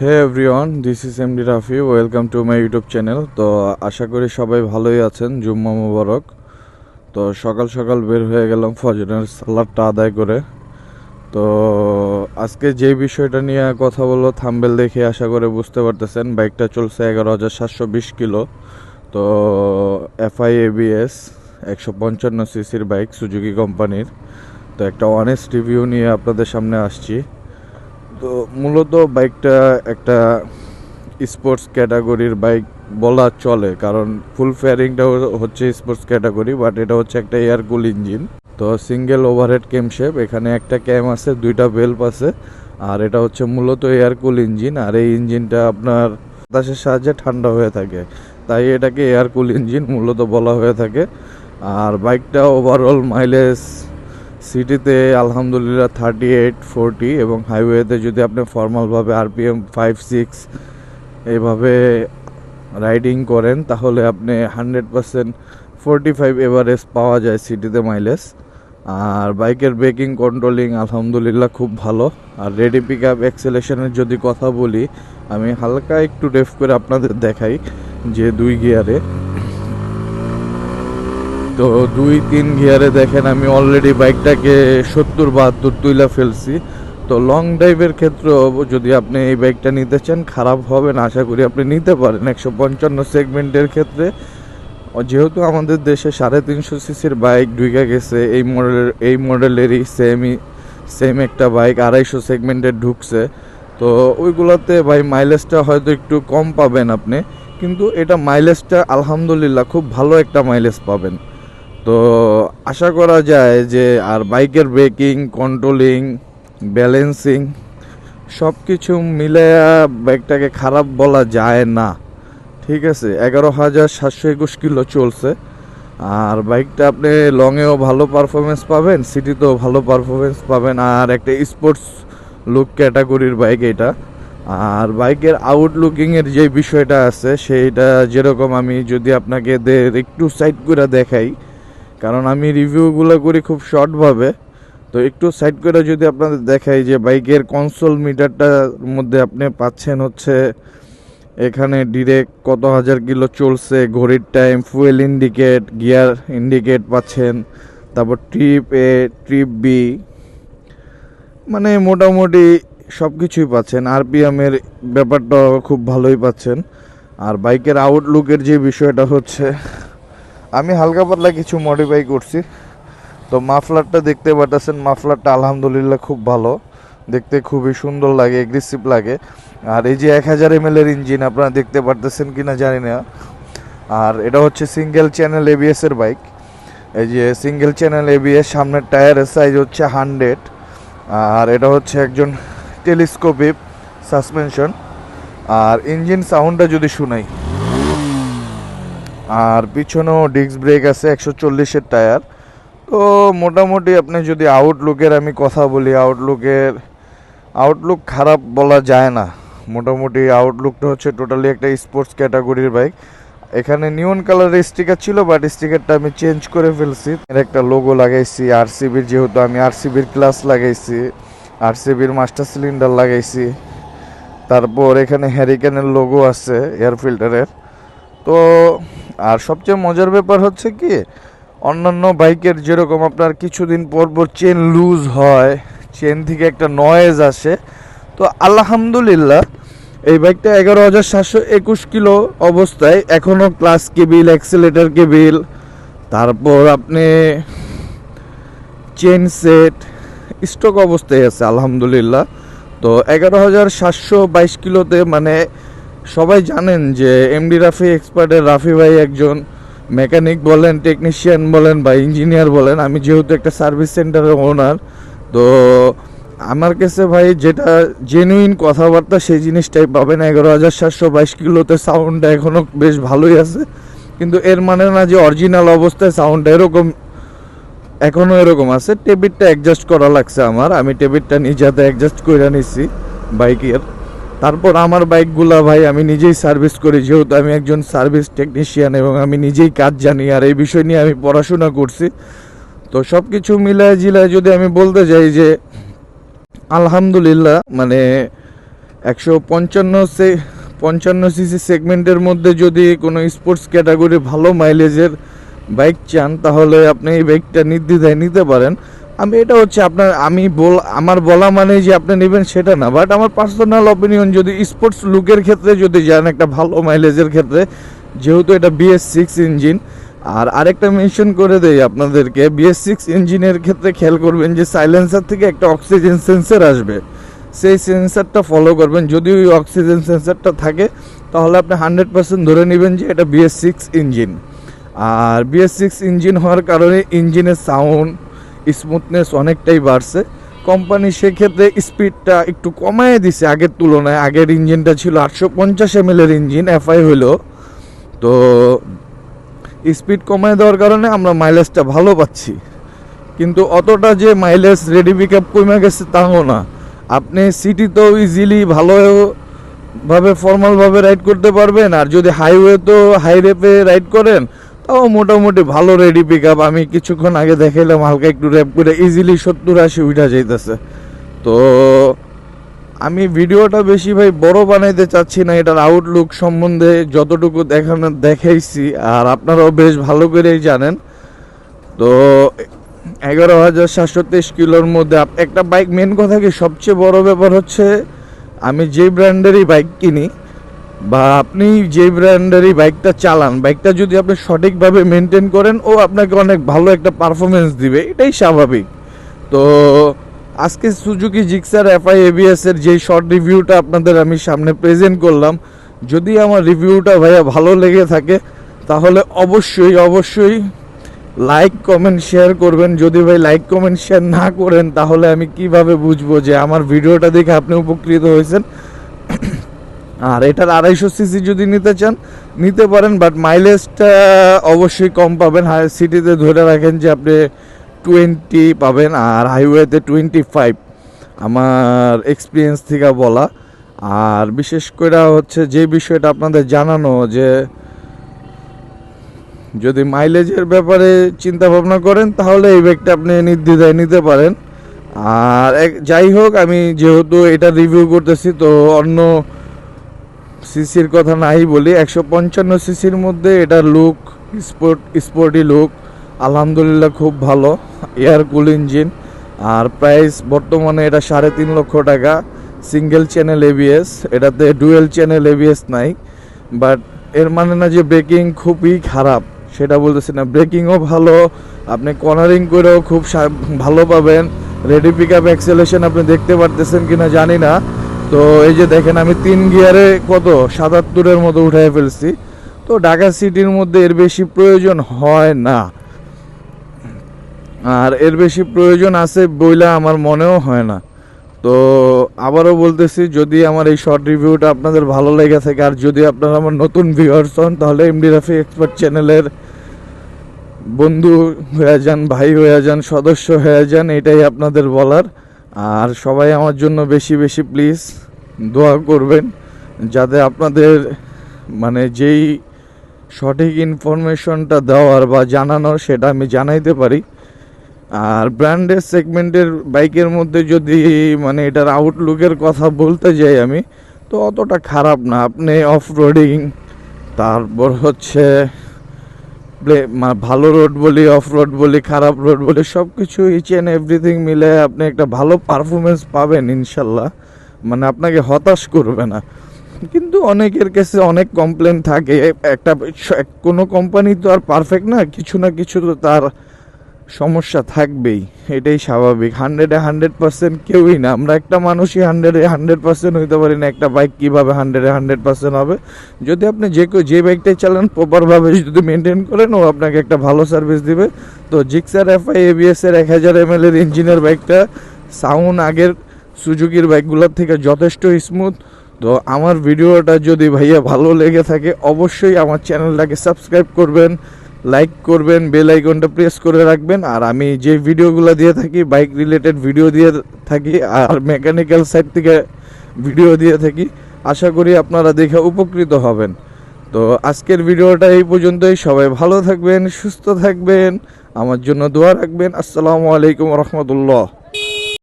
Hey everyone this is MD Rafi welcome to my YouTube channel তো আশা করি সবাই ভালোই আছেন। জুম্মা মুবারক। তো সকাল সকাল বের হয়ে গেলাম ফজরের সালাদটা আদায় করে। তো আজকে যে বিষয়টা নিয়ে কথা বলব থাম্বেল দেখে আশা করে বুঝতে পারতেছেন। বাইকটা চলছে এগারো হাজার সাতশো বিশ কিলো। তো এফআই এবিএস একশো পঞ্চান্ন সিসির বাইক সুজুকি কোম্পানির। তো একটা অনেস্ট রিভিউ নিয়ে আপনাদের সামনে আসছি। তো মূলত বাইকটা একটা স্পোর্টস ক্যাটাগরির বাইক বলা চলে, কারণ ফুল ফেয়ারিংটা হচ্ছে স্পোর্টস ক্যাটাগরি, বাট এটা হচ্ছে একটা এয়ার কুল ইঞ্জিন। তো সিঙ্গেল ওভারহেড ক্যাম শেপ, এখানে একটা ক্যাম আছে, দুইটা বেল্প আছে, আর এটা হচ্ছে মূলত এয়ার কুল ইঞ্জিন, আর এই ইঞ্জিনটা আপনার বাতাসের সাহায্যে ঠান্ডা হয়ে থাকে। তাই এটাকে এয়ার কুল ইঞ্জিন মূলত বলা হয়ে থাকে। আর বাইকটা ওভারঅল মাইলেজ সিটিতে আলহামদুলিল্লাহ থার্টি এইট ফোরটি এবং হাইওয়েতে যদি আপনি ফর্মালভাবে আরপিএম ফাইভ সিক্স এইভাবে রাইডিং করেন, তাহলে আপনি hundred percent forty five average পাওয়া যায় সিটিতে মাইলেজ আর বাইকের ব্রেকিং কন্ট্রোলিং আলহামদুলিল্লাহ খুব ভালো। আর রেডি পিক আপ এক্সেলেশনের যদি কথা বলি, আমি হালকা একটু রেফ করে আপনাদের দেখাই যে দুই গিয়ারে তো দুই, তিন গিয়ারে দেখেন আমি অলরেডি বাইকটাকে সত্তর, বাহাত্তর তুইলা ফেলছি। তো লং ড্রাইভের ক্ষেত্রেও যদি আপনি এই বাইকটা নিতে চান, খারাপ হবে না। আশা করি আপনি নিতে পারেন একশো পঞ্চান্ন সেগমেন্টের ক্ষেত্রে। যেহেতু আমাদের দেশে সাড়ে তিনশো সিসির বাইক ঢুকে গেছে, এই মডেলের এই মডেলেরই সেমই সেম একটা বাইক আড়াইশো সেগমেন্টের ঢুকছে। তো ওইগুলোতে ভাই মাইলেজটা হয়তো একটু কম পাবেন আপনি, কিন্তু এটা মাইলেজটা আলহামদুলিল্লাহ খুব ভালো একটা মাইলেজ পাবেন। তো আশা করা যায় যে আর বাইকের ব্রেকিং কন্ট্রোলিং ব্যালেন্সিং সব কিছু মিলে বাইকটাকে খারাপ বলা যায় না। ঠিক আছে, এগারো হাজার সাতশো একুশ কিলো চলছে। আর বাইকটা আপনি লংয়েও ভালো পারফরমেন্স পাবেন সিটিতেও ভালো পারফরমেন্স পাবেন। আর একটা স্পোর্টস লুক ক্যাটাগরির বাইক এটা। আর বাইকের আউটলুকিংয়ের যে বিষয়টা আছে, সেইটা যেরকম আমি যদি আপনাকে একটু সাইড করে দেখাই কারণ আমি রিভিউগুলো করি খুব শর্টভাবে তো একটু সাইড করে যদি আপনাদের দেখাই যে বাইকের কনসোল মিটারটার মধ্যে আপনি পাচ্ছেন হচ্ছে এখানে ডিরেক্ট কত হাজার কিলো চলছে, ঘড়ির time fuel indicate gear indicate পাচ্ছেন, তারপর ট্রিপ এ ট্রিপ বি মানে মোটামুটি সব কিছুই পাচ্ছেন আরপিএমের ব্যাপারটা খুব ভালোই পাচ্ছেন। আর বাইকের আউটলুকের যে বিষয়টা হচ্ছে আমি হালকা পাতলা কিছু মডিফাই করছি। তো মাফলারটা দেখতে পাচ্ছেন মাফলারটা আলহামদুলিল্লাহ খুব ভালো। দেখতে খুবই সুন্দর লাগে এগ্রেসিভ লাগে। আর এই যে এক হাজার এম এর ইঞ্জিন আপনারা দেখতে পারতেছেন কি না জানি না। আর এটা হচ্ছে সিঙ্গেল চ্যানেল এবিএস এর বাইক এই যে সিঙ্গেল চ্যানেল এবিএস সামনের টায়ারের সাইজ হচ্ছে হান্ড্রেড আর এটা হচ্ছে একজন টেলিস্কোপিক সাসপেনশন আর ইঞ্জিন সাউন্ডটা যদি শুনাই। আর পিছনেও ডিস্ক ব্রেক আছে, একশো চল্লিশের টায়ার তো মোটামুটি আপনি যদি আউটলুকের আমি কথা বলি আউটলুকের আউটলুক খারাপ বলা যায় না। মোটামুটি আউটলুকটা হচ্ছে টোটালি একটা স্পোর্টস ক্যাটাগরির বাইক এখানে নিউন কালারের স্টিকার ছিল বাট স্টিকারটা আমি চেঞ্জ করে ফেলছি। এর একটা লোগো লাগাইছি আরসিবির যেহেতু আমি আর আরসিবির ক্লাস লাগাইছি আর আরসিবির মাস্টার সিলিন্ডার লাগাইছি। তারপর এখানে হ্যারিকেনের লোগো আছে এয়ার ফিল্টারের তো, আর সবচেয়ে মজার ব্যাপার হচ্ছে কি, অন্যান্য বাইকের যেরকম আপনার কিছুদিন পর পর চেন লুজ হয় চেন থেকে একটা নয়েজ আসে, তো আলহামদুলিল্লাহ, এই বাইকটা এগারো হাজার সাতশো একুশ কিলো অবস্থায়, এখনও ক্লাস কেবিল অ্যাক্সিলেটার কেবিল তারপর আপনি চেন সেট স্টক অবস্থায় আছে, আলহামদুলিল্লাহ, তো এগারো হাজার সাতশো বাইশ কিলোতে মানে সবাই জানেন যে এমডি রাফি এক্সপার্টের রাফি ভাই একজন মেকানিক বলেন টেকনিশিয়ান বলেন বা ইঞ্জিনিয়ার বলেন। আমি যেহেতু একটা সার্ভিস সেন্টারের ওনার তো আমার কাছে ভাই যেটা জেনুইন কথাবার্তা সেই জিনিসটাই পাবেন। এগারো হাজার সাতশো বাইশ কিলোতে সাউন্ডটা এখনও বেশ ভালোই আছে। কিন্তু এর মানে না যে অরিজিনাল অবস্থায় সাউন্ডটা এরকম এখনও এরকম আছে। টেবিটটা অ্যাডজাস্ট করা লাগছে আমার। আমি টেবিটটা নিজেতে অ্যাডজাস্ট করে নিছি বাইকের তারপর আমার বাইকগুলা ভাই, আমি নিজেই সার্ভিস করি, যেহেতু আমি একজন সার্ভিস টেকনিশিয়ান এবং আমি নিজেই কাজ জানি, আর এই বিষয় নিয়ে আমি পড়াশোনা করছি। তো সব কিছু মিলায় জিলায় যদি আমি বলতে যাই যে, আলহামদুলিল্লাহ মানে একশো পঞ্চান্ন সে, পঞ্চান্ন সিসি সেগমেন্টের মধ্যে যদি কোনো স্পোর্টস ক্যাটাগরি ভালো মাইলেজের বাইক চান, তাহলে আপনি এই বাইকটা নির্দ্বিধায় নিতে পারেন। আমি এটা হচ্ছে আপনার, আমি বল, আমার বলা মানে যে আপনি নেবেন সেটা না বাট আমার পার্সোনাল অপিনিয়ন যদি স্পোর্টস লুকের ক্ষেত্রে যদি যান একটা ভালো মাইলেজের ক্ষেত্রে, যেহেতু এটা বিএস সিক্স ইঞ্জিন আর আরেকটা মেনশন করে দেই আপনাদেরকে বিএস সিক্স ইঞ্জিনের ক্ষেত্রে খেয়াল করবেন যে সাইলেন্সার থেকে একটা অক্সিজেন সেন্সার আসবে, সেই সেন্সারটা ফলো করবেন, যদি ওই অক্সিজেন সেন্সারটা থাকে, তাহলে আপনি হান্ড্রেড পার্সেন্ট ধরে নেবেন যে এটা বিএস সিক্স ইঞ্জিন আর বিএস সিক্স ইঞ্জিন হওয়ার কারণে ইঞ্জিনের সাউন্ড স্মুথনেস অনেকটাই বাড়ছে। কোম্পানি সেক্ষেত্রে স্পিডটা একটু কমায় দিছে আগের তুলনায়। আগের ইঞ্জিনটা ছিল আটশো পঞ্চাশ এম এর ইঞ্জিন এফআই হলো। তো স্পিড কমায় দেওয়ার কারণে আমরা মাইলেজটা ভালো পাচ্ছি। কিন্তু অতটা যে মাইলেজ রেডি পিক আপ কমে গেছে তাও না। আপনি সিটিতেও ইজিলি ভালোভাবে ফর্মালভাবে রাইড করতে পারবেন। আর যদি হাইওয়েতেও হাই রেপে রাইড করেন তাও মোটামুটি ভালো রেডি পিক আপ আমি কিছুক্ষণ আগে দেখাইলাম, হালকা একটু র্যাপ করে ইজিলি সত্তর আশি উঠা যাইতেছে। তো, আমি ভিডিওটা বেশি ভাই বড় বানাইতে চাচ্ছি না, এটার আউটলুক সম্বন্ধে যতটুকু দেখানো, দেখাইছি, আর আপনারাও বেশ ভালো করেই জানেন। তো, এগারো হাজার সাতশো তেইশ কিলোর মধ্যে একটা বাইক মেন কথা কি, সবচেয়ে বড় ব্যাপার হচ্ছে, আমি যে ব্র্যান্ডেরই বাইক কিনি বা আপনি যে ব্র্যান্ডেরই বাইকটা চালান, বাইকটা যদি আপনি সঠিকভাবে মেনটেন করেন, ও আপনাকে অনেক ভালো একটা পারফরমেন্স দিবে। এটাই স্বাভাবিক। তো আজকে সুজুকি জিক্সার এফআই এবিএস এর যে শর্ট রিভিউটা আপনাদের আমি সামনে প্রেজেন্ট করলাম, যদি আমার রিভিউটা ভাইয়া ভালো লেগে থাকে, তাহলে অবশ্যই অবশ্যই লাইক কমেন্ট শেয়ার করবেন। যদি ভাই লাইক কমেন্ট শেয়ার না করেন, তাহলে আমি কীভাবে বুঝব যে আমার ভিডিওটা দেখে আপনি উপকৃত হয়েছেন? আর এটার আড়াইশো সিসি যদি নিতে চান, নিতে পারেন বাট মাইলেজটা অবশ্যই কম পাবেন। হাই সিটিতে ধরে রাখেন যে আপনি টোয়েন্টি পাবেন আর হাইওয়েতে টোয়েন্টি ফাইভ আমার এক্সপিরিয়েন্স থেকে বলা। আর বিশেষ করে হচ্ছে যে বিষয়টা আপনাদের জানানো যে যদি মাইলেজের ব্যাপারে চিন্তা ভাবনা করেন, তাহলে এই ব্যাগটা আপনি নির্দ্বিধায় নিতে পারেন। আর যাই হোক, আমি যেহেতু এটা রিভিউ করতেছি, তো অন্য সিসির কথা নাই বলি, একশো পঞ্চান্ন সিসির মধ্যে এটা লুক স্পোর্ট স্পোর্টি লুক আলহামদুলিল্লাহ খুব ভালো এয়ার কুল ইঞ্জিন আর প্রাইস বর্তমানে এটা সাড়ে তিন লক্ষ টাকা সিঙ্গেল চ্যানেল এবিএস এটাতে ডুয়েল চ্যানেল এবিএস নাই বাট এর মানে না যে ব্রেকিং খুবই খারাপ, সেটা বলতেছি না ব্রেকিংও ভালো, আপনি কর্নারিং করেও খুব ভালো পাবেন রেডি পিক আপ অ্যাক্সেলেশন আপনি দেখতে পারতেছেন কিনা জানি না তো এই যে দেখেন, আমি তিন গিয়ারে কত? সাতাত্তরের মতো উঠাই ফেলছি। তো ঢাকা সিটির মধ্যে এর বেশি প্রয়োজন হয় না। আর এর বেশি প্রয়োজন আছে বইলা আমার মনেও হয় না। তো আবারও বলতেছি, যদি আমার এই শর্ট রিভিউটা আপনাদের ভালো লেগে থাকে, আর যদি আপনারা আমার নতুন ভিউয়ার্স হন, তাহলে এমডি রাফি এক্সপার্ট চ্যানেলের বন্ধু হয়ে যান, ভাই হয়ে যান, সদস্য হয়ে যান, এটাই আপনাদের বলার। আর সবাই আমার জন্য বেশি বেশি প্লিজ দোয়া করবেন, যাতে আপনাদের মানে যেই সঠিক ইনফরমেশনটা দেওয়ার বা জানানোর সেটা আমি জানাইতে পারি। আর ব্র্যান্ডের সেগমেন্টের বাইকের মধ্যে যদি মানে এটার আউটলুকের কথা বলতে যাই আমি, তো অতটা খারাপ না। আপনি অফ রোডিং তারপর হচ্ছে ভালো রোড বলি অফ রোড বলি, খারাপ রোড বলি সব কিছু ইচ অ্যান্ড এভরিথিং মিলে আপনি একটা ভালো পারফরমেন্স পাবেন, ইনশাল্লাহ। মানে আপনাকে হতাশ করবে না। কিন্তু অনেকের কাছে অনেক কমপ্লেন থাকে। একটা, কোনো কোম্পানি তো আর পারফেক্ট না, কিছু না কিছু তো তার সমস্যা থাকবেই, এটাই স্বাভাবিক। হান্ড্রেডে হান্ড্রেড পার্সেন্ট কেউই না। আমরা একটা মানুষই হান্ড্রেডে হান্ড্রেড পার্সেন্ট হইতে পারি না, একটা বাইক কীভাবে হান্ড্রেডে হান্ড্রেড পার্সেন্ট হবে? যদি আপনি যে কেউ যে বাইকটাই চালান প্রপারভাবে যদি মেনটেন করেন, ও আপনাকে একটা ভালো সার্ভিস দিবে। তো জিক্সার এফআই এবিএস এর এক হাজার এম এর ইঞ্জিনের বাইকটা সাউন্ড আগের সুজুকির বাইকগুলোর থেকে যথেষ্ট স্মুথ তো আমার ভিডিওটা যদি ভাইয়া ভালো লেগে থাকে, অবশ্যই আমার চ্যানেলটাকে সাবস্ক্রাইব করবেন। লাইক করবেন বেল আইকনটা প্রেস করে রাখবেন। আর আমি যে ভিডিওগুলো দিয়ে থাকি বাইক রিলেটেড ভিডিও দিয়ে থাকি, আর মেকানিক্যাল সাইড থেকে ভিডিও দিয়ে থাকি, আশা করি আপনারা দেখে উপকৃত হবেন। তো আজকের ভিডিওটা এই পর্যন্তই। সবাই ভালো থাকবেন, সুস্থ থাকবেন। আমার জন্য দোয়া রাখবেন। আসসালামু আলাইকুম রহমতুল্লাহ।